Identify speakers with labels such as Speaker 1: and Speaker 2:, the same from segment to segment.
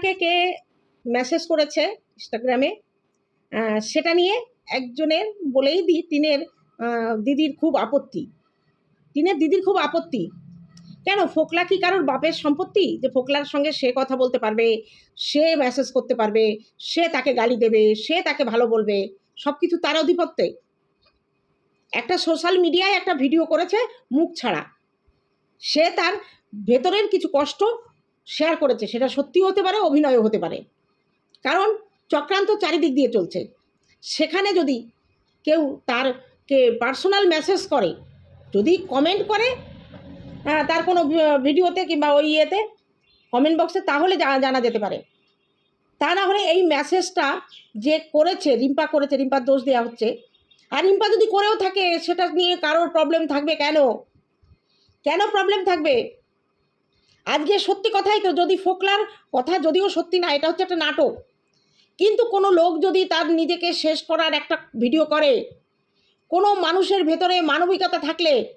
Speaker 1: ফোকলাকে কে message করেছে ইনস্টাগ্রামে সেটা নিয়ে একজনের বলেই দিই টিনের দিদির খুব আপত্তি। টিনের দিদির খুব আপত্তি। কেন? ফোকলা কি কারোর বাপের সম্পত্তি? যে ফোকলার সঙ্গে সে কথা বলতে পারবে, সে মেসেজ করতে পারবে, সে তাকে গালি দেবে, সে তাকে ভালো বলবে সব কিছু তার অধিপত্যে একটা সোশ্যাল মিডিয়ায় একটা ভিডিও করেছে মুখ ছাড়া। সে তার ভেতরের কিছু কষ্ট শেয়ার করেছে, সেটা সত্যি হতে পারে, অভিনয়ও হতে পারে। কারণ চক্রান্ত চারিদিক দিয়ে চলছে। সেখানে যদি কেউ তার কে পার্সোনাল মেসেজ করে, যদি কমেন্ট করে তার কোনো ভিডিওতে কিংবা ওই ইয়েতে কমেন্ট বক্সে তাহলে জানা যেতে পারে। তা না হলে এই মেসেজটা যে করেছে, রিম্পা করেছে, রিম্পার দোষ দেওয়া হচ্ছে। আর রিম্পা যদি করেও থাকে, সেটা নিয়ে কারোর প্রবলেম থাকবে কেন? কেন প্রবলেম থাকবে? আজকে সত্যি কথাই তো যদি ফোকলার কথা যদিও সত্যি না, এটা হচ্ছে একটা নাটক। কিন্তু কোনো লোক যদি তার নিজেকে শেষ করার একটা ভিডিও করে, কোনো মানুষের ভেতরে মানবিকতা থাকলে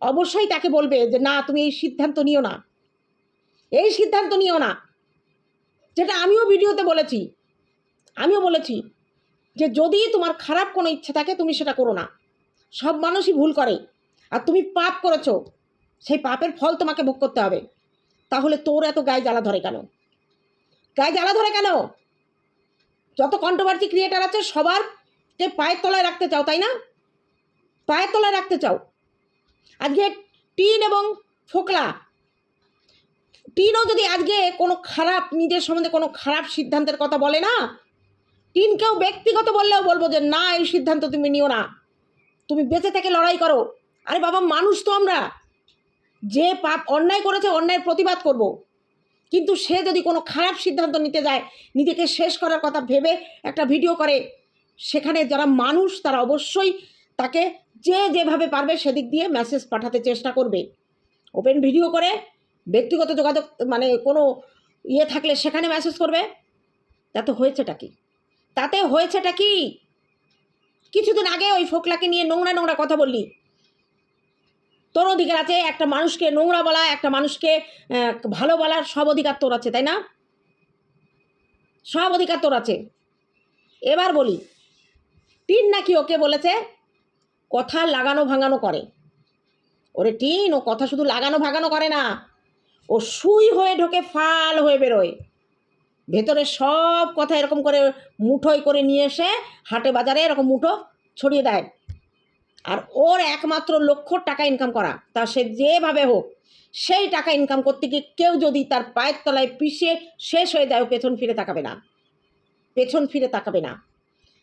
Speaker 1: অবশ্যই তাকে বলবে যে, না, তুমি এই সিদ্ধান্ত নিও না। এই সিদ্ধান্ত নিও না। যেটা আমিও ভিডিওতে বলেছি। আমিও বলেছি যে, যদি তোমার খারাপ কোনো ইচ্ছা থাকে, তুমি সেটা করো না। সব মানুষই ভুল করে। আর তুমি পাপ করেছ। সেই পাপের ফল তোমাকে ভোগ করতে হবে। তাহলে তোর এত গায়ে জ্বালা ধরে কেন? গায়ে জ্বালা ধরে কেন? যত কন্ট্রোভার্সি ক্রিয়েটার আছে সবার কে পায়ের তলায় রাখতে চাও, তাই না? পায়ের তলায় রাখতে চাও। আজকে টিন এবং ফোকলা, টিনও যদি আজকে কোনো খারাপ, নিজের সম্বন্ধে কোনো খারাপ সিদ্ধান্তের কথা বলে না, টিনকেও ব্যক্তিগত বললেও বলব যে, না, এই সিদ্ধান্ত তুমি নিও না। তুমি বেঁচে থেকে লড়াই করো। আরে বাবা, মানুষ তো আমরা। যে পাপ অন্যায় করেছে, অন্যায়ের প্রতিবাদ করব। কিন্তু সে যদি কোনো খারাপ সিদ্ধান্ত নিতে যায়, নিজেকে শেষ করার কথা ভেবে একটা ভিডিও করে, সেখানে যারা মানুষ, তারা অবশ্যই তাকে যে যেভাবে পারবে সেদিক দিয়ে মেসেজ পাঠাতে চেষ্টা করবে। ওপেন ভিডিও করে, ব্যক্তিগত যোগাযোগ মানে কোনো ইয়ে থাকলে সেখানে মেসেজ করবে। তাতে হয়েছেটা কি? তাতে হয়েছেটা কি? কিছুদিন আগে ওই ফোকলাকে নিয়ে নোংরা নোংরা কথা বললি। তোর অধিকার আছে, একটা মানুষকে নোংরা বলা, একটা মানুষকে ভালো বলার সব অধিকার তোর আছে, তাই না? সব অধিকার তোর আছে। এবার বলি, টিন নাকি ওকে বলেছে, কথা লাগানো ভাঙানো করে। ওরে টিন, ও কথা শুধু লাগানো ভাঙানো করে না, ও সুই হয়ে ঢোকে, ফাল হয়ে বেরোয়। ভেতরে সব কথা এরকম করে মুঠোয় করে নিয়ে এসে হাটে বাজারে এরকম মুঠো ছড়িয়ে দেয়। আর ওর একমাত্র লক্ষ্য টাকা ইনকাম করা। তা সে যেভাবে হোক, সেই টাকা ইনকাম করতে গিয়ে কেউ যদি তার পায়ের তলায় পিষে শেষ হয়ে যায়, ও পেছন ফিরে তাকাবে না। পেছন ফিরে তাকাবে না।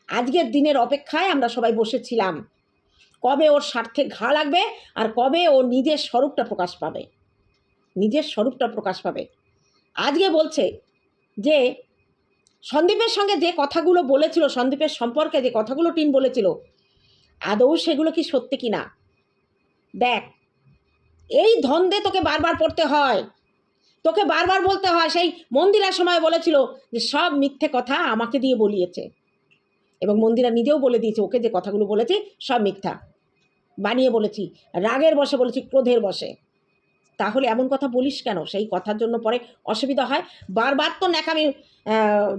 Speaker 1: আজকের দিনের অপেক্ষায় আমরা সবাই বসেছিলাম। কবে ওর স্বার্থে ঘা লাগবে আর কবে ও নিজের স্বরূপটা প্রকাশ পাবে? নিজের স্বরূপটা প্রকাশ পাবে। আজকে বলছে যে, সন্দীপের সঙ্গে যে কথাগুলো বলেছিল, সন্দীপের সম্পর্কে যে কথাগুলো টিন বলেছিল আদৌ সেগুলো কি সত্যি কি না দেখ, এই ধন্দে তোকে বারবার পড়তে হয়। তোকে বারবার বলতে হয়, সেই মন্দিরার সময় বলেছিল যে সব মিথ্যে কথা আমাকে দিয়ে বলিয়েছে। এবং মন্দিরা নিজেও বলে দিয়েছে, ওকে যে কথাগুলো বলেছি সব মিথ্যা। বানিয়ে বলেছি, রাগের বসে বলেছি, ক্রোধের বসে তাহলে এমন কথা বলিস কেন? সেই কথার জন্য পরে অসুবিধা হয়। বারবার তো ন্যাকামি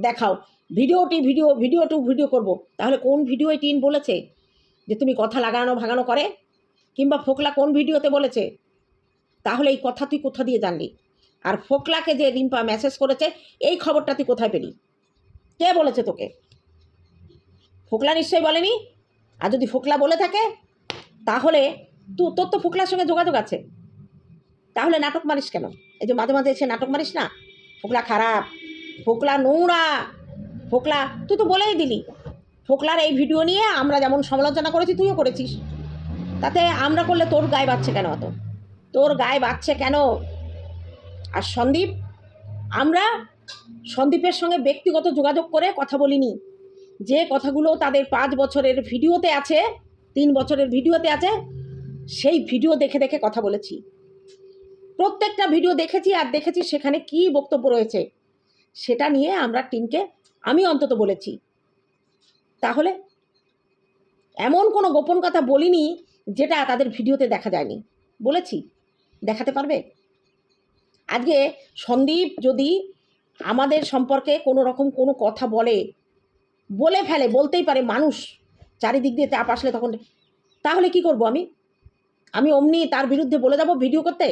Speaker 1: দেখাও। ভিডিওটি, ভিডিও ভিডিও টু ভিডিও করব। তাহলে কোন ভিডিওয় টিন বলেছে? যে তুমি কথা লাগানো ভাগানো করে? কিংবা ফোকলা কোন ভিডিওতে বলেছে? তাহলে এই কথা তুই কোথা দিয়ে জানলি? আর ফোকলাকে যে রিম্পা মেসেজ করেছে, এই খবরটা তুই কোথায় পেলি? কে বলেছে তোকে? ফোকলা নিশ্চয়ই বলেনি? আর যদি ফোকলা বলে থাকে, তাহলে তু, তোর তো ফোকলার সঙ্গে যোগাযোগ আছে। তাহলে নাটক মারিস কেন? এই যে মাঝে মাঝে এসে নাটক মারিস না? ফোকলা খারাপ, ফোকলা নোংরা, ফোকলা, তুই তো বলেই দিলি। ফোকলার এই ভিডিও নিয়ে আমরা যেমন সমালোচনা করেছি, তুইও করেছিস। তাতে আমরা করলে তোর গায়ে বাচ্ছে কেন অত? তোর গায়ে বাচ্ছে কেন? আর সন্দীপ, আমরা সন্দীপের সঙ্গে ব্যক্তিগত যোগাযোগ করে কথা বলিনি। যে কথাগুলো তাদের পাঁচ বছরের ভিডিওতে আছে, তিন বছরের ভিডিওতে আছে, সেই ভিডিও দেখে দেখে কথা বলেছি। প্রত্যেকটা ভিডিও দেখেছি আর দেখেছি সেখানে কি বক্তব্য রয়েছে, সেটা নিয়ে আমরা টিমকে, আমি অন্তত বলেছি। তাহলে এমন কোনো গোপন কথা বলিনি যেটা তাদের ভিডিওতে দেখা যায়নি। বলেছি, দেখাতে পারবে? আজকে সন্দীপ যদি আমাদের সম্পর্কে কোনো রকম কোনো কথা বলে বলে ফেলে, বলতেই পারে মানুষ চারিদিক দিয়ে চাপ আসলে তখন, তাহলে কি করব আমি? আমি অমনি তার বিরুদ্ধে বলে যাব ভিডিও করতে?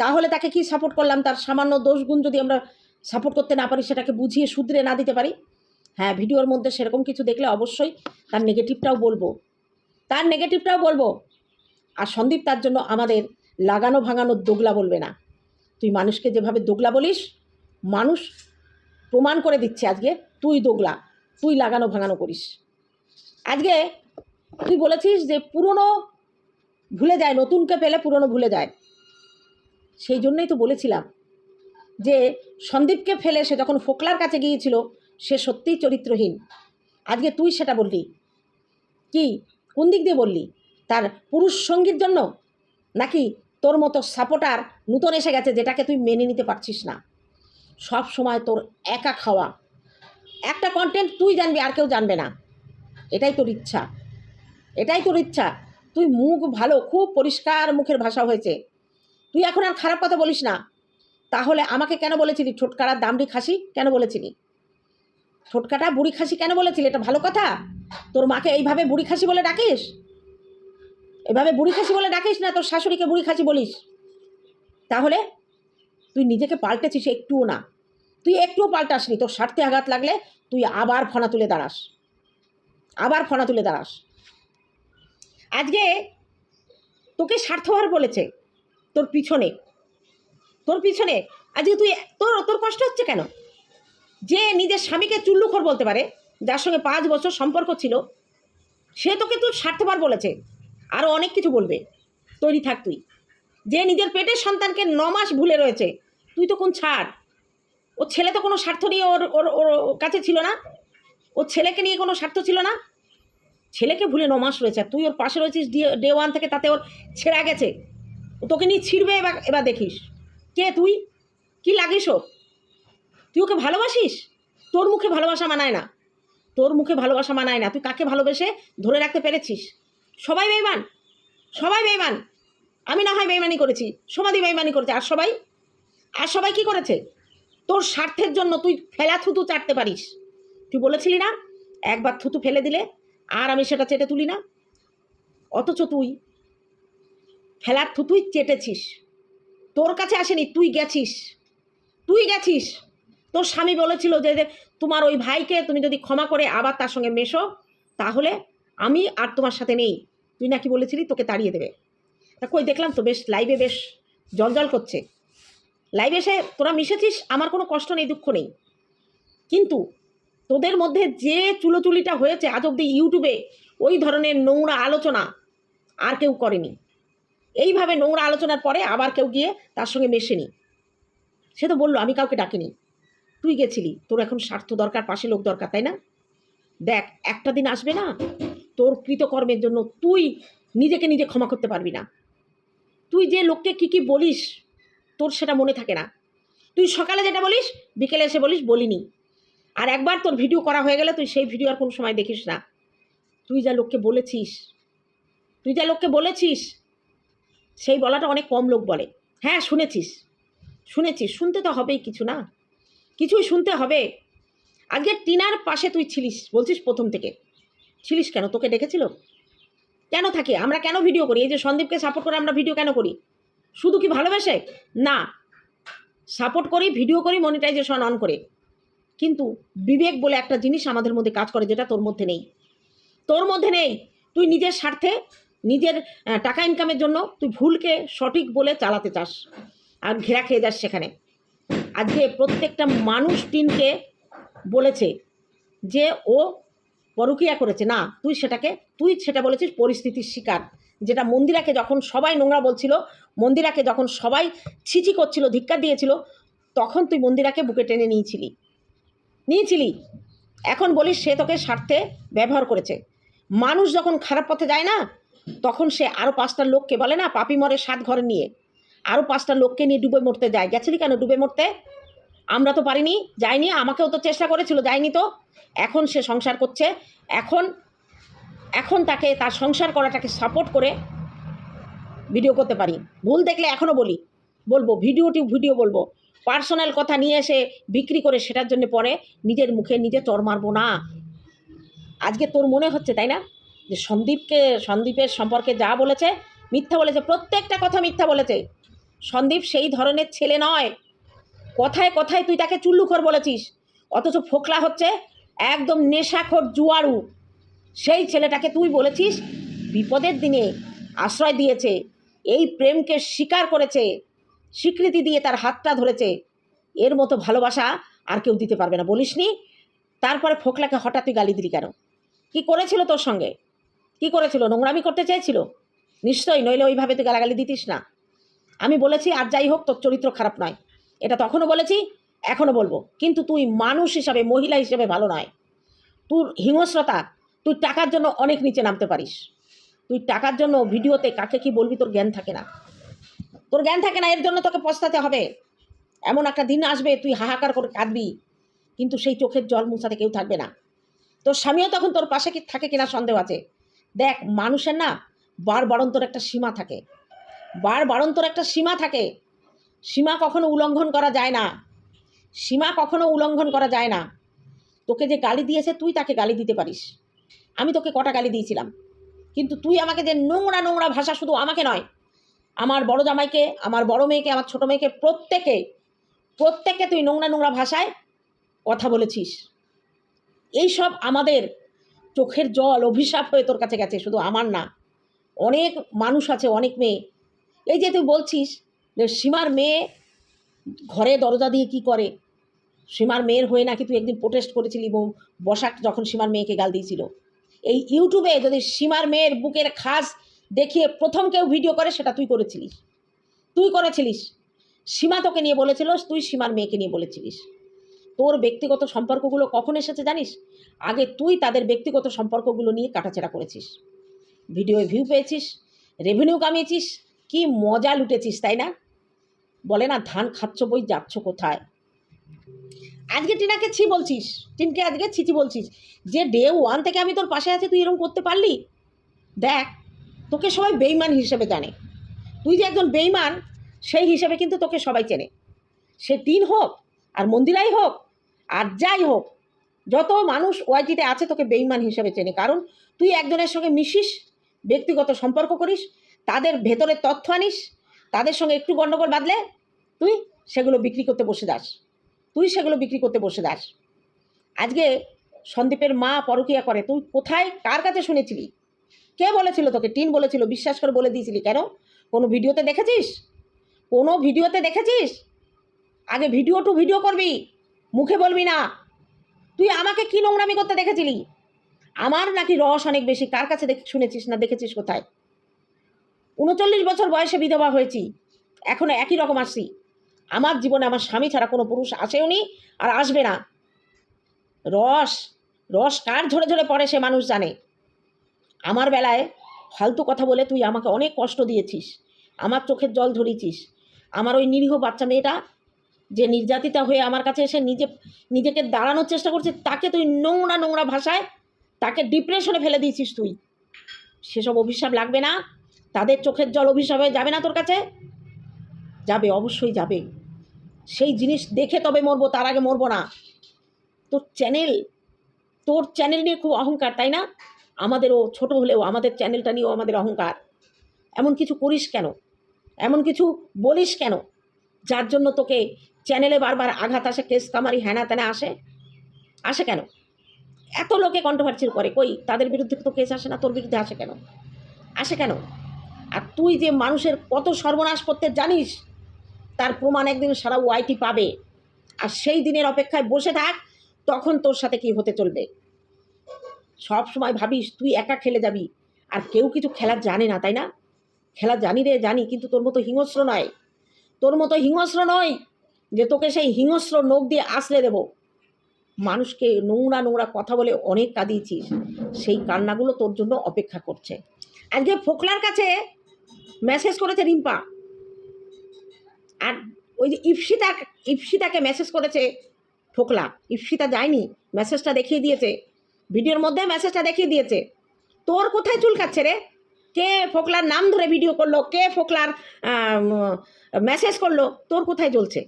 Speaker 1: তাহলে তাকে কি সাপোর্ট করলাম? তার সামান্য দোষগুণ যদি আমরা সাপোর্ট করতে না পারি, সেটাকে বুঝিয়ে শুধরে না দিতে পারি? হ্যাঁ ভিডিওর মধ্যে সেরকম কিছু দেখলে অবশ্যই তার নেগেটিভটাও বলব। তার নেগেটিভটাও বলব। আর সন্দীপ, তার জন্য আমাদের লাগানো ভাঙানো দোগলা বলবে না। তুই মানুষকে যেভাবে দোগলা বলিস, মানুষ প্রমাণ করে দিচ্ছে আজকে তুই দোগলা, তুই লাগানো ভাঙানো করিস। আজকে তুই বলেছিস যে পুরনো ভুলে যায়, নতুনকে পেলে পুরনো ভুলে যায়। সেই জন্যই তো বলেছিলাম যে সন্দীপকে ফেলে সে যখন ফোকলার কাছে গিয়েছিল সে সত্যিই চরিত্রহীন। আজকে তুই সেটা বললি। কি? কোন দিক দিয়ে বললি? তার পুরুষ সঙ্গীর জন্য? নাকি তোর মতো সাপোর্টার নূতন এসে গেছে যেটাকে তুই মেনে নিতে পারছিস না? সব সময় তোর একা খাওয়া। একটা কন্টেন্ট তুই জানবি, আর কেউ জানবে না। এটাই তোর ইচ্ছা। এটাই তোর ইচ্ছা। তুই মুখ ভালো, খুব পরিষ্কার মুখের ভাষা হয়েছে। তুই এখন আর খারাপ কথা বলিস না। তাহলে আমাকে কেন বলেছিলি ছোটকারার দামড়ি খাসি? কেন বলেছিলি? ছোটকাটা বুড়ি খাসি কেন বলেছিলি? এটা ভালো কথা? তোর মাকে এইভাবে বুড়ি খাসি বলে ডাকিস? এভাবে বুড়ি খাসি বলে ডাকিস না, তোর শাশুড়িকে বুড়ি খাসি বলিস? তাহলে তুই নিজেকে পাল্টেছিস একটুও না। তুই একটুও পাল্টাসনি। তোর স্বার্থে আঘাত লাগলে তুই আবার ফনা তুলে দাঁড়াস। আবার ফনা তুলে দাঁড়াস। আজকে তোকে স্বার্থবার বলেছে তোর পিছনে। তোর পিছনে। আজকে তুই তোর তোর কষ্ট হচ্ছে কেন? যে নিজের স্বামীকে চুল্লুখর বলতে পারে, যার সঙ্গে পাঁচ বছর সম্পর্ক ছিল, সে তোকে তোর স্বার্থবার বলেছে, আরও অনেক কিছু বলবে, তৈরি থাক তুই। যে নিজের পেটের সন্তানকে ন মাস ভুলে রয়েছে, তুই তো কোন ছাড়। ও ছেলে তো কোনো স্বার্থ নিয়ে ওর ওর ওর কাছে ছিল না। ওর ছেলেকে নিয়ে কোনো স্বার্থ ছিল না। ছেলেকে ভুলে ন মাস রয়েছে তুই ওর পাশে রয়েছিস ডে ডে ওয়ান থেকে, তাতে ওর ছেঁড়া গেছে। তোকে নিয়ে ছিঁড়বে এবার এবার দেখিস। কে তুই? কি লাগিস ও তুই ওকে ভালোবাসিস? তোর মুখে ভালোবাসা মানায় না। তোর মুখে ভালোবাসা মানায় না। তুই কাকে ভালোবেসে ধরে রাখতে পেরেছিস? সবাই বেইমান। সবাই বেইমান। আমি না হয় বেইমানি করেছি। সমাধি বেইমানি করেছে। আর সবাই? আর সবাই কি করেছে? তোর স্বার্থের জন্য তুই ফেলা থুতু চাটতে পারিস। তুই বলেছিলি না, একবার থুতু ফেলে দিলে আর আমি সেটা চেটে তুলি না? অথচ তুই ফেলার থুতুই চেটেছিস। তোর কাছে আসেনি, তুই গেছিস। তুই গেছিস। তোর স্বামী বলেছিল যে তোমার ওই ভাইকে তুমি যদি ক্ষমা করে আবার তার সঙ্গে মেশো, তাহলে আমি আর তোমার সাথে নেই। তুই নাকি বলেছিলি তোকে তাড়িয়ে দেবে। তা কই, দেখলাম তো বেশ লাইভে বেশ জলজল করছে। লাইভে এসে তোরা মিশেছিস, আমার কোনো কষ্ট নেই, দুঃখ নেই। কিন্তু তোদের মধ্যে যে চুলোচুলিটা হয়েছে আজ অব্দি ইউটিউবে ওই ধরনের নোংরা আলোচনা আর কেউ করেনি। এইভাবে নোংরা আলোচনার পরে আবার কেউ গিয়ে তার সঙ্গে মেশেনি। সে তো বলল, আমি কাউকে ডাকিনি। তুই গেছিলি? তোর এখন স্বার্থ দরকার, পাশে লোক দরকার, তাই না? দেখ, একটা দিন আসবে না, তোর কৃতকর্মের জন্য তুই নিজেকে নিজে ক্ষমা করতে পারবি না। তুই যে লোককে কী কী বলিস, তোর সেটা মনে থাকে না। তুই সকালে যেটা বলিস, বিকেলে এসে বলিস, বলিনি। আর একবার তোর ভিডিও করা হয়ে গেলে তুই সেই ভিডিও আর কোনো সময় দেখিস না। তুই যা লোককে বলেছিস, তুই যা লোককে বলেছিস, সেই বলাটা অনেক কম লোক বলে। হ্যাঁ শুনেছিস শুনেছিস, শুনতে তো হবেই কিছু না। কিছুই শুনতে হবে। আজকে টিনার পাশে তুই ছিলিস, বলছিস প্রথম থেকে। ছিলিস কেন? তোকে ডেকেছিল? কেন থাকে? আমরা কেন ভিডিও করি? এই যে সন্দীপকে সাপোর্ট করে আমরা ভিডিও কেন করি? শুধু কি ভালোবাসে? না। সাপোর্ট করি ভিডিও করি মনিটাইজেশন অন করে। কিন্তু বিবেক বলে একটা জিনিস আমাদের মধ্যে কাজ করে যেটা তোর মধ্যে নেই। তোর মধ্যে নেই। তুই নিজের স্বার্থে, নিজের টাকা ইনকামের জন্য তুই ভুলকে সঠিক বলে চালাতে চাস। আর ঘেরা খেয়ে যাস সেখানে। আজকে প্রত্যেকটা মানুষ টিনকে বলেছে যে ও পরকিয়া করেছে। না, তুই সেটাকে, তুই সেটা বলেছিস পরিস্থিতির শিকার। যেটা মন্দিরাকে যখন সবাই নোংরা বলছিল, মন্দিরাকে যখন সবাই ছিচি করছিল, ধিক্কার দিয়েছিল, তখন তুই মন্দিরাকে বুকে টেনে নিয়েছিলি। নিয়েছিলি। এখন বলিস সে তোকে স্বার্থে ব্যবহার করেছে। মানুষ যখন খারাপ পথে যায় না, তখন সে আরও পাঁচটা লোককে বলে না, পাপি মরে সাত ঘরে নিয়ে। আরও পাঁচটা লোককে নিয়ে ডুবে মরতে যায়। গেছিলি কেন ডুবে মরতে? আমরা তো পারিনি, যাইনি, আমাকেও তো চেষ্টা করেছিল যায়নি তো। এখন সে সংসার করছে। এখন এখন তাকে, তার সংসার করাটাকে সাপোর্ট করে ভিডিও করতে পারি। ভুল দেখলে এখনও বলি। বলব ভিডিওটি ভিডিও বলব। পার্সোনাল কথা নিয়ে এসে বিক্রি করে সেটার জন্য পরে নিজের মুখে নিজে চর মারবো না। আজকে তোর মনে হচ্ছে, তাই না? যে সন্দীপকে, সন্দীপের সম্পর্কে যা বলেছে, মিথ্যা বলেছে, প্রত্যেকটা কথা মিথ্যা বলেছে। সন্দীপ সেই ধরনের ছেলে নয়। কথায় কথায় তুই তাকে চুল্লুখোর বলেছিস। অথচ ফোকলা হচ্ছে একদম নেশাখোর জুয়ারু সেই ছেলেটাকে তুই বলেছিস বিপদের দিনে আশ্রয় দিয়েছে, এই প্রেমকে স্বীকার করেছে, স্বীকৃতি দিয়ে তার হাতটা ধরেছে। এর মতো ভালোবাসা আর কেউ দিতে পারবে না। বলিসনি? তারপরে ফোকলাকে হঠাৎ তুই গালি দিলি কেন? কি করেছিল তোর সঙ্গে? কি করেছিল? নোংরামি করতে চেয়েছিল? নিশ্চয়ই নইলে ওইভাবে তুই গালাগালি দিতিস না। আমি বলেছি, আর যাই হোক, তোর চরিত্র খারাপ নয়। এটা তখনও বলেছি, এখনও বলব। কিন্তু তুই মানুষ হিসাবে, মহিলা হিসেবে ভালো নয়। তোর হিংস্রতা, তুই টাকার জন্য অনেক নিচে নামতে পারিস। তুই টাকার জন্য ভিডিওতে কাকে কি বলবি, তোর জ্ঞান থাকে না। তোর জ্ঞান থাকে না, এর জন্য তোকে পস্তাতে হবে। এমন একটা দিন আসবে, তুই হাহাকার করে কাঁদবি, কিন্তু সেই চোখের জল মুছাতে কেউ থাকবে না। তোর স্বামীও তখন তোর পাশে কি, থাকে কিনা সন্দেহ আছে। দেখ, মানুষের না বার বাড়ন্তর একটা সীমা থাকে। বার বাড়ন্তর একটা সীমা থাকে। সীমা কখনো উল্লঙ্ঘন করা যায় না। সীমা কখনো উল্লঙ্ঘন করা যায় না। তোকে যে গালি দিয়েছে, তুই তাকে গালি দিতে পারিস। আমি তোকে কটা গালি দিয়েছিলাম। কিন্তু তুই আমাকে যে নোংরা নোংরা ভাষা শুধু আমাকে নয়, আমার বড় জামাইকে, আমার বড় মেয়েকে, আমার ছোট মেয়েকে প্রত্যেকে প্রত্যেককে তুই নোংরা নোংরা ভাষায় কথা বলেছিস। এই সব আমাদের চোখের জল, অভিশাপ হয়ে তোর কাছে গেছে, শুধু আমার না। অনেক মানুষ আছে, অনেক মেয়ে এই যে তুই বলছিস যে সীমার মেয়ে ঘরে দরজা দিয়ে কি করে? সীমার মেয়ের হয়ে নাকি তুই একদিন প্রোটেস্ট করেছিলি বসাক যখন সীমার মেয়েকে গাল দিয়েছিল। এই ইউটিউবে যদি সীমার মেয়ের বুকের খাস দেখিয়ে প্রথম কেউ ভিডিও করে, সেটা তুই করেছিলিস। তুই করেছিলিস। সীমা তোকে নিয়ে বলেছিল, তুই সীমার মেয়েকে নিয়ে বলেছিলিস। তোর ব্যক্তিগত সম্পর্কগুলো কখন এসেছে জানিস? আগে তুই তাদের ব্যক্তিগত সম্পর্কগুলো নিয়ে কাটাছেড়া করেছিস। ভিডিওয়ে ভিউ পেয়েছিস রেভিনিউ কামিয়েছিস কি মজা লুটেছিস, তাই না? বলে, না, ধান খাচ্ছ বই, যাচ্ছ কোথায়? আজকে টিনাকে ছি বলছিস, টিনকে আজকে ছিচি বলছিস, যে ডে ওয়ান থেকে আমি তোর পাশে আছি, তুই এরকম করতে পারলি? দেখ, তোকে সবাই বেইমান হিসেবে জানে। তুই যে একজন বেইমান সেই হিসেবে কিন্তু তোকে সবাই চেনে। সে টিন হোক, আর মন্দিরাই হোক, আর যাই হোক, যত মানুষ ওয়াইটিতে আছে, তোকে বেইমান হিসেবে চেনে। কারণ তুই একজনের সঙ্গে মিশিস, ব্যক্তিগত সম্পর্ক করিস তাদের ভেতরে তথ্য আনিস, তাদের সঙ্গে একটু গণ্ডগোল বাঁধলে তুই সেগুলো বিক্রি করতে বসে যাস, তুই সেগুলো বিক্রি করতে বসে যাস। আজকে সন্দীপের মা পরকিয়া করে, তুই কোথায়, কার কাছে শুনেছিলি? কে বলেছিল তোকে? টিন বলেছিল, বিশ্বাস করে বলে দিয়েছিলি। কেন? কোনো ভিডিওতে দেখেছিস? কোনো ভিডিওতে দেখেছিস? আগে ভিডিও টু ভিডিও করবি, মুখে বলবি না। তুই আমাকে কী নোংরামি করতে দেখেছিলি? আমার নাকি রস অনেক বেশি, কার কাছে দেখ শুনেছিস না দেখেছিস কোথায়? উনচল্লিশ বছর বয়সে বিধবা হয়েছি। এখনও একই রকম আসছি আমার জীবনে আমার স্বামী ছাড়া কোনো পুরুষ আসেও নি আর আসবে না। রস রস কার ঝরে ঝরে পড়ে সে মানুষ জানে। আমার বেলায় ফালতু কথা বলে তুই আমাকে অনেক কষ্ট দিয়েছিস। আমার চোখের জল ধরিয়েছিস। আমার ওই নিরীহ বাচ্চা মেয়েটা যে নির্যাতিতা হয়ে আমার কাছে এসে নিজে, নিজেকে দাঁড়ানোর চেষ্টা করছে, তাকে তুই নোংরা নোংরা ভাষায় তাকে ডিপ্রেশনে ফেলে দিয়েছিস তুই। সেসব অভিশাপ লাগবে না। তাদের চোখের জল অভিশাপ হয়ে যাবে না তোর কাছে? যাবে, অবশ্যই যাবে। সেই জিনিস দেখে তবে মরবো, তার আগে মরবো না। তোর চ্যানেল তোর চ্যানেল নিয়ে খুব অহংকার, তাই না? আমাদেরও ছোট হলেও আমাদের চ্যানেলটা নিয়েও আমাদের অহংকার। এমন কিছু করিস কেন? এমন কিছু বলিস কেন? যার জন্য তোকে চ্যানেলে বারবার আঘাত আসে কেস কামারি হ্যানা ত্যানা আসে? আসে কেন? এত লোকে কন্ট্রোভার্সি করে, কই? তাদের বিরুদ্ধে তো কেস আসে না, তোর বিরুদ্ধে আসে কেন? আসে কেন? আর তুই যে মানুষের কত সর্বনাশ করতে জানিস, তার প্রমাণ একদিন সারা ওয়াইটি পাবে। আর সেই দিনের অপেক্ষায় বসে থাক, তখন তোর সাথে কি হতে চলবে। সব সময় ভাবিস তুই একা খেলে যাবি, আর কেউ কিছু খেলা জানে না, তাই না? খেলা জানি রে, জানি, কিন্তু তোর মতো হিংস্র নয়। তোর মতো হিংস্র নয় যে তোকে সেই হিংস্র নোখ দিয়ে আসলে দেব। মানুষকে নোংরা নোংরা কথা বলে অনেক কাঁদিয়েছিস। সেই কান্নাগুলো তোর জন্য অপেক্ষা করছে। আজকে ফোকলার কাছে মেসেজ করেছে রিম্পা। আর ওই যে ইপসিতা ইপসিতাকে মেসেজ করেছে ফোকলা ইপসিতা যায়নি মেসেজটা দেখিয়ে দিয়েছে। ভিডিওর মধ্যে মেসেজটা দেখিয়ে দিয়েছে। তোর কোথায় চুলকাচ্ছে রে? কে ফোকলার নাম ধরে ভিডিও করল? কে ফোকলার মেসেজ করল? তোর কোথায় চলছে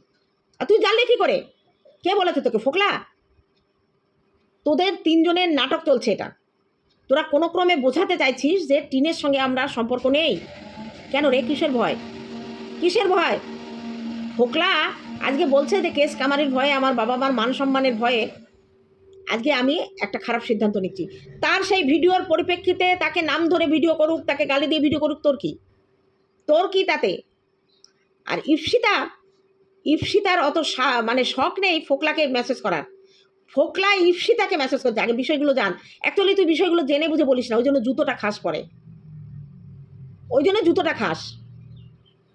Speaker 1: আর তুই জানলি কি করে? কে বলেছে তোকে? ফোকলা তোদের তিনজনের নাটক চলছে এটা। তোরা কোনো ক্রমে বোঝাতে চাইছিস যে টিনের সঙ্গে আমরা সম্পর্ক নেই। কেন রে? কিসের ভয়? কিসের ভয়? ফোকলা আজকে বলছে যে কেস কামারির ভয়ে, আমার বাবা মার মান সম্মানের ভয়ে আজকে আমি একটা খারাপ সিদ্ধান্ত নিচ্ছি। তার সেই ভিডিওর পরিপ্রেক্ষিতে তাকে নাম ধরে ভিডিও করুক, তাকে গালি দিয়ে ভিডিও করুক, তোর কি? তোর কি তাতে? আর ইপসিতা ইপসিতার অত মানে শখ নেই ফোকলাকে মেসেজ করার। ফোকলা ইপসিতাকে মেসেজ করছে। আগে বিষয়গুলো জান। অ্যাকচুয়ালি তুই বিষয়গুলো জেনে বুঝে বলিস না, ওই জন্য জুতোটা খাস পরে। ওই জন্য জুতোটা খাস।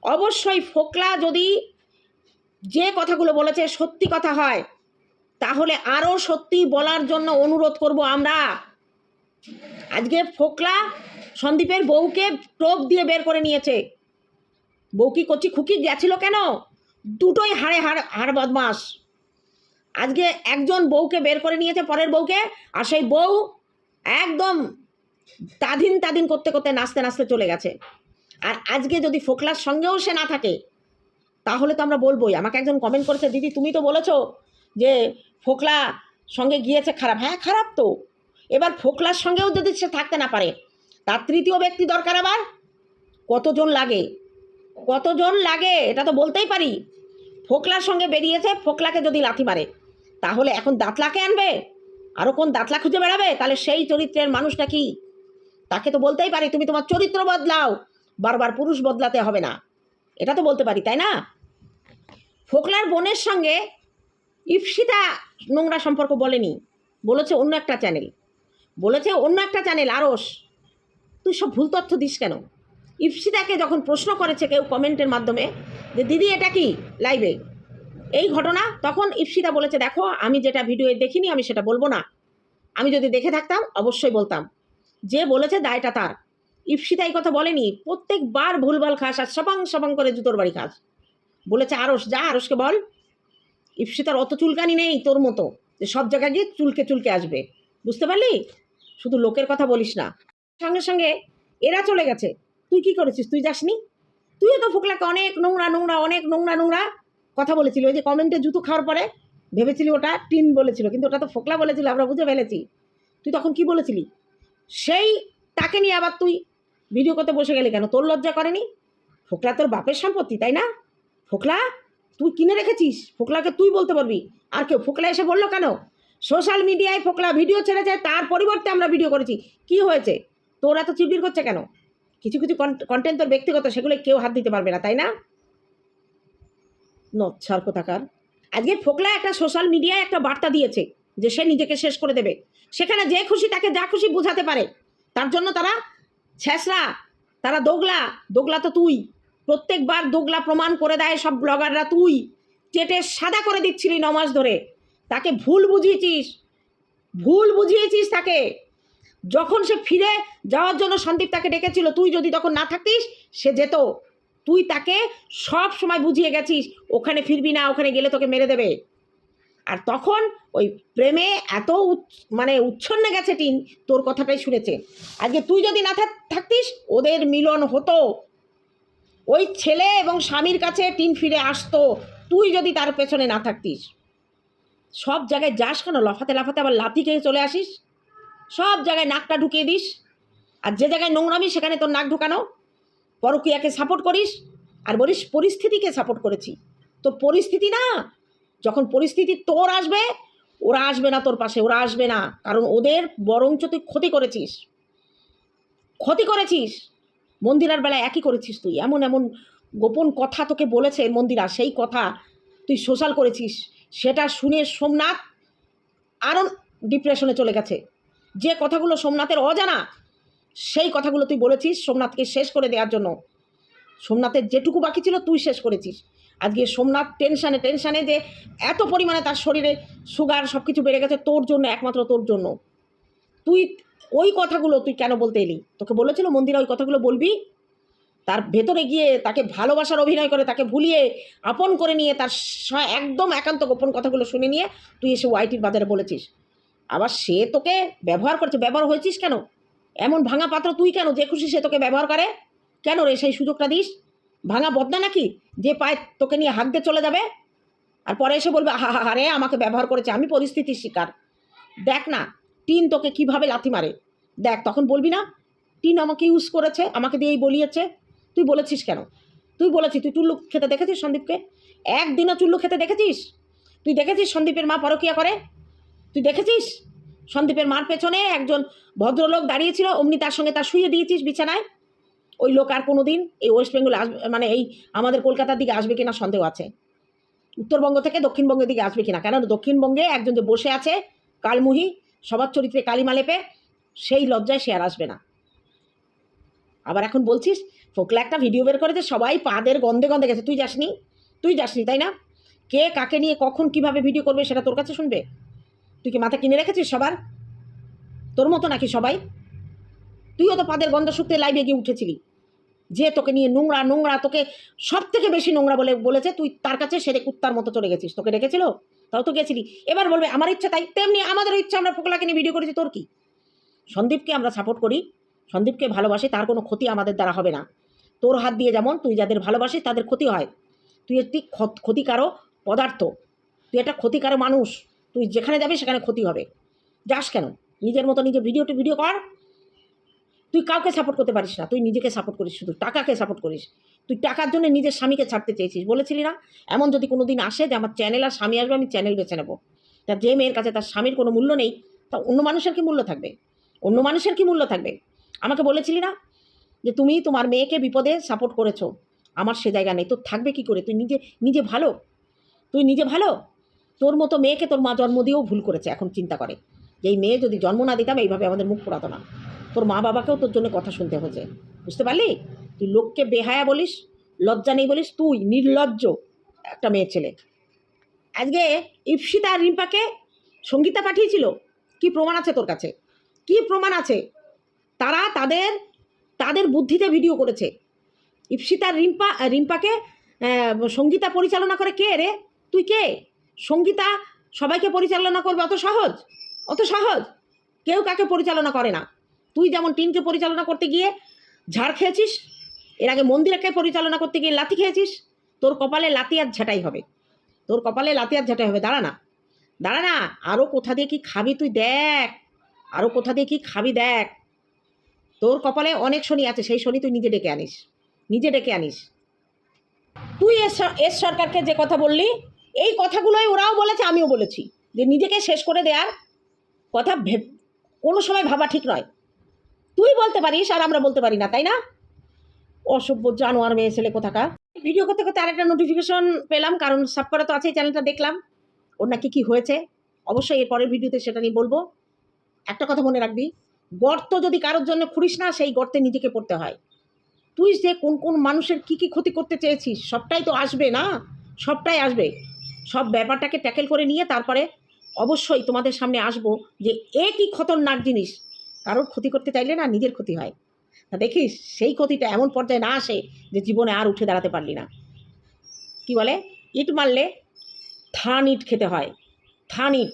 Speaker 1: অবশ্যই ফোকলা যদি যে কথাগুলো বলেছে সত্যি কথা হয়, তাহলে আরও সত্যি বলার জন্য অনুরোধ করব আমরা। আজকে ফোকলা সন্দীপের বউকে টোপ দিয়ে বের করে নিয়েছে। বউ কি করছি খুকি গেছিল কেন? দুটোই হাড়ে হাড় হাড় বদমাস। আজকে একজন বউকে বের করে নিয়েছে পরের বউকে, আর সেই বউ একদম তাদিন তাদিন করতে করতে নাচতে নাচতে চলে গেছে। আর আজকে যদি ফোকলার সঙ্গেও সে না থাকে, তাহলে তো আমরা বলবোই। আমাকে একজন কমেন্ট করেছে, দিদি, তুমি তো বলেছ যে ফোকলা সঙ্গে গিয়েছে খারাপ। হ্যাঁ খারাপ তো। এবার ফোকলার সঙ্গেও যদি সে থাকতে না পারে, তার তৃতীয় ব্যক্তি দরকার আবার? কতজন লাগে? কতজন লাগে? এটা তো বলতেই পারি। ফোকলার সঙ্গে বেরিয়েছে, ফোকলাকে যদি লাথি মারে, তাহলে এখন দাঁতলাকে আনবে? আরও কোন দাঁতলা খুঁজে বেড়াবে? তাহলে সেই চরিত্রের মানুষটা কি? তাকে তো বলতেই পারি, তুমি তোমার চরিত্র বদলাও। বারবার পুরুষ বদলাতে হবে না। এটা তো বলতে পারি, তাই না? ফোকলার বোনের সঙ্গে ইপসিতা নোংরা সম্পর্ক বলেনি। বলেছে অন্য একটা চ্যানেল। বলেছে অন্য একটা চ্যানেল আরস তুই সব ভুল তথ্য দিস কেন? ইপসিতাকে যখন প্রশ্ন করেছে কেউ কমেন্টের মাধ্যমে যে, দিদি, এটা কি লাইভে? এই ঘটনা, তখন ইপসিতা বলেছে, দেখো, আমি যেটা ভিডিওয়ে দেখিনি, আমি সেটা বলব না। আমি যদি দেখে থাকতাম, অবশ্যই বলতাম। যে বলেছে দায়টা তার। ইপসিতা এই কথা বলেনি, প্রত্যেকবার ভুলভাল খাস আর সবাং সবাং করে জুতোর বাড়ি খাস। বলেছে আরস যা আরসকে বল। ইপসিতার অত চুলকানি নেই তোর মতো, যে সব জায়গায় গিয়ে চুলকে চুলকে আসবে। বুঝতে পারলি? শুধু লোকের কথা বলিস না। সঙ্গে সঙ্গে এরা চলে গেছে। তুই কি করেছিস? তুই যাসনি? তুইও তো ফোকলাকে অনেক নোংরা নোংরা, অনেক নোংরা নোংরা কথা বলেছিলি। ওই যে কমেন্টে জুতো খাওয়ার পরে ভেবেছিলি ওটা টিন বলেছিল, কিন্তু ওটা তো ফোকলা বলেছিল, আমরা বুঝে ফেলেছি। তুই তখন কি বলেছিলি? সেই তাকে নিয়ে আবার তুই ভিডিও করতে বসে গেলি কেন? তোর লজ্জা করেনি? ফোকলা তোর বাপের সম্পত্তি, তাই না? ফোকলা, তুই কিনে রেখেছিস? ফোকলাকে তুই বলতে পারবি? আর কেউ ফোকলা এসে বলল কেন? সোশ্যাল মিডিয়ায় ফোকলা ভিডিও ছেড়েছে তার পরিবর্তে আমরা ভিডিও করেছি। কি হয়েছে? তোর এত চিবির করছে কেন? কিছু কিছু কন্টেন্ট তোর ব্যক্তিগত, সেগুলো কেউ হাত দিতে পারবে না, তাই না? নচ্ছার কোথাকার। আজকে ফোকলা একটা সোশ্যাল মিডিয়ায় একটা বার্তা দিয়েছে যে সে নিজেকে শেষ করে দেবে। সেখানে যে খুশি তাকে যা খুশি বোঝাতে পারে। তার জন্য তারা ছেঁচড়া, তারা দোগলা দোগলা তো তুই। প্রত্যেকবার দোগলা প্রমাণ করে দেয় সব ব্লগাররা তুই। চেটে সাদা করে দিচ্ছিলি নমাস ধরে। তাকে ভুল বুঝিয়েছিস। ভুল বুঝিয়েছিস তাকে। যখন সে ফিরে যাওয়ার জন্য সন্দীপ তাকে ডেকেছিল, তুই যদি তখন না থাকতিস, সে যেত। তুই তাকে সব সময় বুঝিয়ে গেছিস, ওখানে ফিরবি না, ওখানে গেলে তোকে মেরে দেবে। আর তখন ওই প্রেমে এত মানে উচ্ছন্নে গেছে টিন, তোর কথাটাই শুনেছে। আজকে তুই যদি না থাক- থাকতিস, ওদের মিলন হতো। ওই ছেলে এবং স্বামীর কাছে টিন ফিরে আসতো। তুই যদি তার পেছনে না থাকতিস, সব জায়গায় যাস কেন? লাফাতে লাফাতে আবার লাথি খেয়ে চলে আসিস? সব জায়গায় নাকটা ঢুকিয়ে দিস। আর যে জায়গায় নোংরামি, সেখানে তোর নাক ঢুকানো। পরকীয়াকে সাপোর্ট করিস। আর বলিস, পরিস্থিতিকে সাপোর্ট করেছি। তো পরিস্থিতি না যখন পরিস্থিতি তোর আসবে, ওরা আসবে না তোর পাশে, ওরা আসবে না। কারণ ওদের বরঞ্চ তুই ক্ষতি করেছিস। ক্ষতি করেছিস। মন্দিরার বেলায় একই করেছিস তুই। এমন এমন গোপন কথা তোকে বলেছে মন্দিরা, সেই কথা তুই সোশ্যাল করেছিস। সেটা শুনে সোমনাথ আরও ডিপ্রেশনে চলে গেছে। যে কথাগুলো সোমনাথের অজানা, সেই কথাগুলো তুই বলেছিস সোমনাথকে শেষ করে দেওয়ার জন্য। সোমনাথের যেটুকু বাকি ছিল তুই শেষ করেছিস। আজকে সোমনাথ টেনশানে টেনশানে যে এত পরিমাণে তার শরীরে সুগার সব কিছু বেড়ে গেছে, তোর জন্য, একমাত্র তোর জন্য। তুই ওই কথাগুলো তুই কেন বলতে এলি? তোকে বলেছিল মন্দিরা ওই কথাগুলো বলবি? তার ভেতরে গিয়ে তাকে ভালোবাসার অভিনয় করে, তাকে ভুলিয়ে আপন করে নিয়ে, তার একদম একান্ত গোপন কথাগুলো শুনে নিয়ে তুই এসে ওয়াইটির বাজারে বলেছিস। আবার সে তোকে ব্যবহার করছে, ব্যবহার হয়েছিস কেন? এমন ভাঙা পাত্র তুই কেন? যে খুশি সে তোকে ব্যবহার করে? কেন রে সেই সুযোগটা দিস? ভাঙা বদনা নাকি? যে পায় তোকে নিয়ে হাঁক দিয়ে চলে যাবে? আর পরে এসে বলবে, হা হা রে, আমাকে ব্যবহার করেছে, আমি পরিস্থিতির শিকার। দেখ না, টিন তোকে কীভাবে লাথি মারে? দেখ, তখন বলবি না, টিন আমাকে ইউজ করেছে, আমাকে দিয়েই বলিয়েছে। তুই বলেছিস কেন? তুই বলেছিস, তুই চুল্লু খেতে দেখেছিস সন্দীপকে? একদিনও চুল্লু খেতে দেখেছিস? তুই দেখেছিস সন্দীপের মা পরকিয়া করে? তুই দেখেছিস? সন্দীপের মার পেছনে একজন ভদ্রলোক দাঁড়িয়েছিল, অমনি তার সঙ্গে তার শুয়ে দিয়েছিস বিছানায়? ওই লোক আর কোনো দিন এই ওয়েস্ট বেঙ্গল আসবে মানে এই আমাদের কলকাতার দিকে আসবে কিনা সন্দেহ আছে। উত্তরবঙ্গ থেকে দক্ষিণবঙ্গের দিকে আসবে কিনা? কেন দক্ষিণবঙ্গে একজন যে বসে আছে, কালমুহি, সবার চরিত্রে কালিমা লেপে, সেই লজ্জায় সে আর আসবে না। আবার এখন বলছিস, ফোকলা একটা ভিডিও বের করেছে, সবাই পাদের গন্ধে গন্ধে গেছে। তুই যাসনি? তুই যাসনি, তাই না? কে কাকে নিয়ে কখন কীভাবে ভিডিও করবে সেটা তোর কাছে শুনবে? তুই কি মাথা কিনে রেখেছিস সবার? তোর মতো নাকি সবাই? তুইও তো পাদের গন্ধ শুকতে লাইভে গিয়ে উঠেছিলি। যে তোকে নিয়ে নোংরা নোংরা, তোকে সব থেকে বেশি নোংরা বলে, বলেছে, তুই তার কাছে সেরে কুত্তার মতো চলে গেছিস। তোকে রেখেছিল তাও তো গেছিলি। এবার বলবে, আমার ইচ্ছা তাই। তেমনি আমাদের ইচ্ছা, আমরা ফোকলাকে নিয়ে ভিডিও করেছি, তোর কি? সন্দীপকে আমরা সাপোর্ট করি। সন্দীপকে ভালোবাসি, তার কোনো ক্ষতি আমাদের দ্বারা হবে না। তোর হাত দিয়ে যেমন তুই যাদের ভালোবাসিস, তাদের ক্ষতি হয়। তুই একটি ক্ষত- ক্ষতিকারও পদার্থ। তুই একটা ক্ষতিকারও মানুষ। তুই যেখানে যাবি, সেখানে ক্ষতি হবে। যাস কেন? নিজের মতো নিজে ভিডিওতে ভিডিও কর। তুই কাউকে সাপোর্ট করতে পারিস না, তুই নিজেকে সাপোর্ট করিস শুধু, টাকাকে সাপোর্ট করিস। তুই টাকার জন্য নিজের স্বামীকে ছাড়তে চেয়েছিস, বলেছিলি না? এমন যদি কোনো দিন আসে যে আমার চ্যানেল আর স্বামী আসবে, আমি চ্যানেল বেছে নেব। তা যে মেয়ের কাছে তার স্বামীর কোনো মূল্য নেই, তা অন্য মানুষের কি মূল্য থাকবে? অন্য মানুষের কি মূল্য থাকবে? আমাকে বলেছিলি না যে তুমি তোমার মেয়েকে বিপদে সাপোর্ট করেছ? আমার সে জায়গা নেই তোর থাকবে কি করে? তুই নিজে নিজে ভালো? তুই নিজে ভালো? তোর মতো মেয়েকে তোর মা জন্ম দিয়েও ভুল করেছে, এখন চিন্তা করে। যে এই মেয়ে যদি জন্ম না দিতাম, এইভাবে আমাদের মুখ পোড়াতো না। তোর মা বাবাকেও তোর জন্য কথা শুনতে হয়েছে। বুঝতে পারলি? তুই লোককে বেহায়া বলিস, লজ্জা নেই বলিস, তুই নির্লজ্জ একটা মেয়ে ছেলে। আজকে ইপসিতা আর রিম্পাকে সঙ্গীতা পাঠিয়েছিল। কি প্রমাণ আছে তোর কাছে? কি প্রমাণ আছে? তারা তাদের তাদের বুদ্ধিতে ভিডিও করেছে। ইপসিতার রিম্পা, রিম্পাকে সঙ্গীতা পরিচালনা করে কে রে? তুই কে? সঙ্গীতা সবাইকে পরিচালনা করবে? অত সহজ? অত সহজ? কেউ কাকে পরিচালনা করে না? তুই যেমন টিনকে পরিচালনা করতে গিয়ে ঝাড় খেয়েছিস, এর আগে মন্দিরকে পরিচালনা করতে গিয়ে লাথি খেয়েছিস, তোর কপালে লাতি আর ঝাঁটাই হবে। তোর কপালে লাতি আর ঝাঁটাই হবে, দাঁড়া না। দাঁড়া না আরও কোথা দিয়ে কি খাবি তুই দেখ। আরও কোথা দিয়ে কি খাবি দেখ। তোর কপালে অনেক শনি আছে, সেই শনি তুই নিজে ডেকে আনিস, নিজে ডেকে আনিস। তুই এস সরকারকে যে কথা বললি, এই কথাগুলোই ওরাও বলেছে, আমিও বলেছি। যে নিজেকে শেষ করে দেওয়ার কথা কোনো সময় ভাবা ঠিক নয়। তুই বলতে পারিস আর আমরা বলতে পারি না, তাই না? অসভ্য জানোয়ার মেয়ে ছেলে কোথাকার। ভিডিও করতে করতে আরেকটা নোটিফিকেশন পেলাম, কারণ সাব করা তো আছেই চ্যানেলটা দেখলাম। ওর নাকি কী হয়েছে? অবশ্যই এর পরের ভিডিওতে সেটা নিয়ে বলব। একটা কথা মনে রাখবি, গর্ত যদি কারোর জন্য খুঁড়িস না, সেই গর্তে নিজেকে পড়তে হয়। তুই যে কোন কোন মানুষের কি কি ক্ষতি করতে চেয়েছিস, সবটাই তো আসবে, না? সবটাই আসবে। সব ব্যাপারটাকে ট্যাকেল করে নিয়ে তারপরে অবশ্যই তোমাদের সামনে আসব যে এ কি খতরনাক জিনিস। কারোর ক্ষতি করতে চাইলে না নিজের ক্ষতি হয়। তা দেখিস, সেই ক্ষতিটা এমন পর্যায়ে না আসে যে জীবনে আর উঠে দাঁড়াতে পারলি না। কি বলে? ইট মারলে থান ইট খেতে হয়। থান ইট,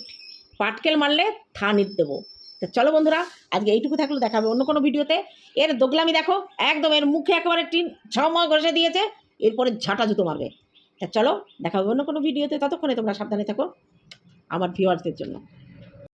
Speaker 1: পাটকেল মারলে থান ইট দেবো। তা চলো বন্ধুরা, আজকে এইটুকু থাকলে, দেখাবে অন্য কোনো ভিডিওতে। এর দোগলামি দেখো, একদম এর মুখে একেবারে টিন ছময় ঘষে দিয়েছে, এরপরে ঝাঁটা জুতো মারবে। তা চলো দেখা হবে অন্য কোনো ভিডিওতে, ততক্ষণে তোমরা সাবধানে থাকো, আমার ভিউয়ার্সদের জন্য।